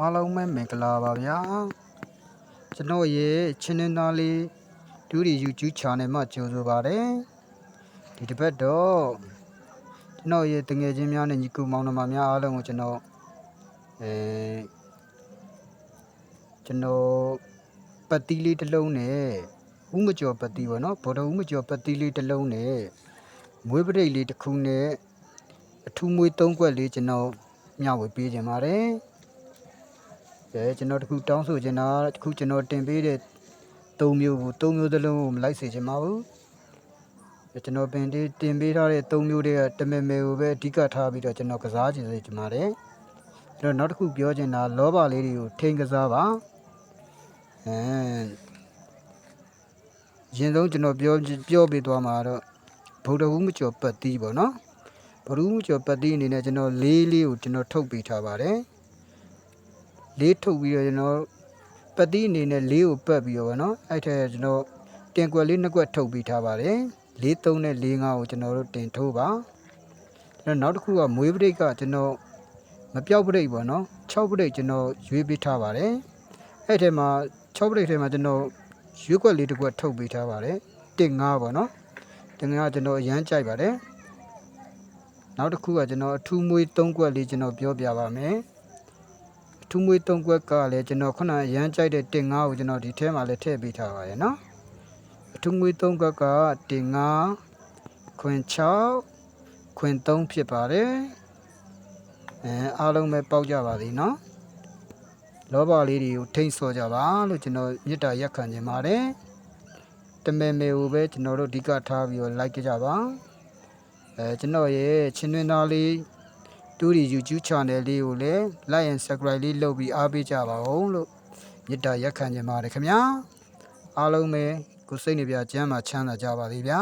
အားလုံးပဲမင်္ဂလာပါဗျာကျွန်တော်ရဲ့ချင်းနေသားလေးဒူရီ YouTube channel မှာကြိုဆိုပါတယ်ဒီတစ်ပတ်တော့ကျွန်တော်ရဲ့တငယ်ချင်းများနဲ့ညီကိုမောင်နှမများအားလုံးကိုကျွန်တော်အဲကျွန်တော်ပတ်တီးလေးတစ်လုံးနဲ့ဥမကျော်ပတ်တီးပေါ့နော်ဘော်တော်ဥမကျော်ပတ်တီးလေးတစ်လုံးနဲ့မွေးပရိတ်လေးတစ်ခုနဲ့အထူးမွေးသုံးခွက်လေးကျွန်တော်မျှဝေပေးခြင်းပါတယ် ကဲကျွန်တော်တခုတောင်းဆိုချင်တာတခုကျွန်တော်တင်ပေးတဲ့၃မျိုးကို၃မျိုးသလုံးကိုမလိုက်စေချင်ပါဘူးကဲကျွန်တော်ပင်တင်တင်ပေးထားတဲ့၃မျိုးတွေကတမင်မယ်ကိုပဲအဓိကထားပြီးတော့ကျွန်တော်ကစားချင်စေချင်ပါတယ်ကျွန်တော်နောက်တစ်ခုပြောချင်တာလောဘလေးတွေကိုထိန်ကစားပါအဲရင်ဆုံးကျွန်တော်ပြောပြောပြသွားမှာတော့ဗုဒ္ဓဟူးမကျော်ပတ်တီးပေါ့နော်ဗုဒ္ဓဟူးမကျော်ပတ်တီးအနေနဲ့ကျွန်တော်လေးလေးကိုကျွန်တော်ထုတ်ပေးထားပါတယ် လေးထုတ်ပြီးတော့ကျွန်တော်ပတ်တိအနေနဲ့လေးကိုပတ်ပြီးတော့ဗောနော်အဲ့ထက်ကျွန်တော်တင်ကွက်လေးနှစ်ကွက်ထုတ်ပြီးထားပါတယ်လေးသုံးနဲ့လေးငါးကိုကျွန်တော်တို့တင်ထိုးပါကျွန်တော်နောက်တစ်ခုကမွေးပရိတ်ကကျွန်တော်မပြောက်ပရိတ်ပေါ့နော်6ပရိတ်ကျွန်တော်ရွေးပေးထားပါတယ်အဲ့ထဲမှာ6ပရိတ်ထဲမှာကျွန်တော်ရွေးကွက်လေးတစ်ကွက်ထုတ်ပေးထားပါတယ်တင်ငါးပေါ့နော်တင်ငါးကျွန်တော်အရန်ကြိုက်ပါတယ်နောက်တစ်ခုကကျွန်တော်အထူးမွေး3ကွက်လေးကျွန်တော်ပြောပြပါမယ် ထူးမွေးသုံးကွက်ကလည်းကျွန်တော်ခုနရမ်းကြိုက်တဲ့တင်ငါးကိုကျွန်တော်ဒီထဲမှာလည်းထည့်ပေးထားပါရဲ့နော်အထူးမွေးသုံးကွက်ကတင်ငါးခွင်6ခွင်3ဖြစ်ပါတယ်အဲအားလုံးပဲပေါက်ကြပါသည်နော်လောဘလေးတွေကိုထိမ့်ဆော်ကြပါလို့ကျွန်တော်မေတ္တာရက်ခံခြင်းပါတယ်တမဲမဲကိုပဲကျွန်တော်တို့အဓိကထားပြီးတော့ like ကြပါအဲကျွန်တော်ရဲ့ချင်းတွင်သားလေး တူဒီ YouTube channel လေးကိုလည်း like and subscribe လေးလုပ်ပြီးအားပေးကြပါဦးလို့မေတ္တာရက်ခံချင်ပါတယ်ခင်ဗျာအားလုံးပဲကိုယ်စိတ်နှပြချမ်းသာချမ်းသာကြပါစေဗျာ